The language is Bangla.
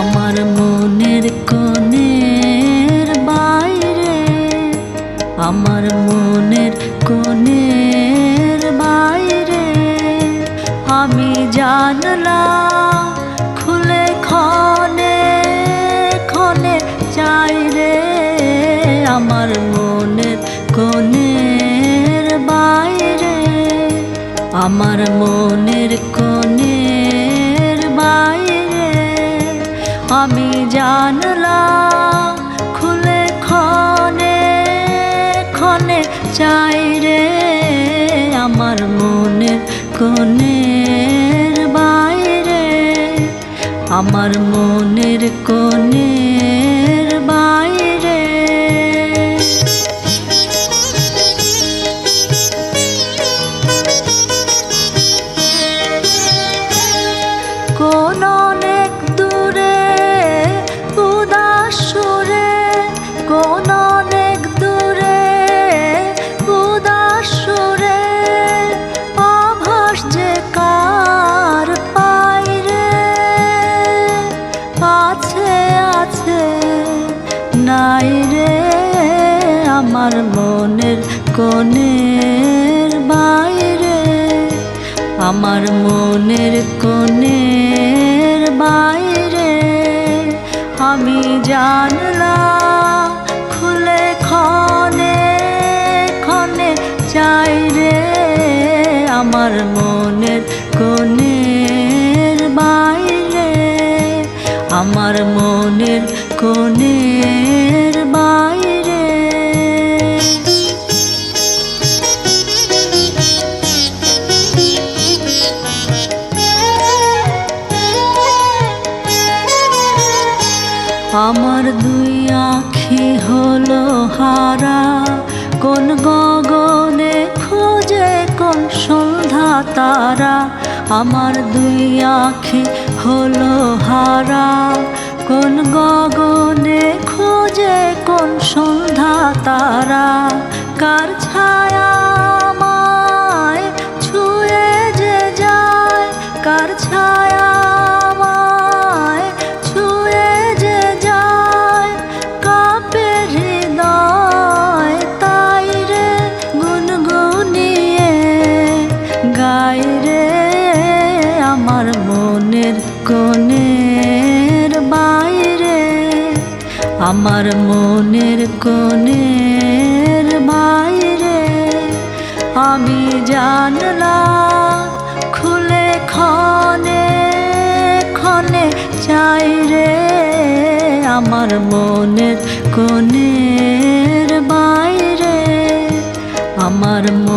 আমার মনের কোণের বাইরে, আমার মনের কোণের বাইরে। আমি জানলা খুলে খনে খনে চাই রে, আমার মনের কোণের বাইরে, আমার মনের কোণে জানলাম খুলে ক্ষণে ক্ষণে চাই রে আমার মনের কোণের বাইরে আমার মনের কোণের আমার মনের কোণের বাইরে, আমার মনের কোণের বাইরে। আমি জানলাম খুলে ক্ষণে ক্ষণে চাই রে, আমার মনের কোণের বাইরে, আমার মনের কোণের আমার দুই আখি হলো হারা। কোন গগনে খোঁজে কোন সন্ধ্যা তারা। আমার দুই আখি হলো হারা। কোন গগনে খোঁজে কোন সন্ধ্যা তারা। কার ছায়া গাই রে আমার মনের কোণের বাইরে, আমার মনের কোণের বাইরে। আমি জানলাম খুলে খনে খনে চাই রে আমার মনের কোণের বাইরে, আমার কোণে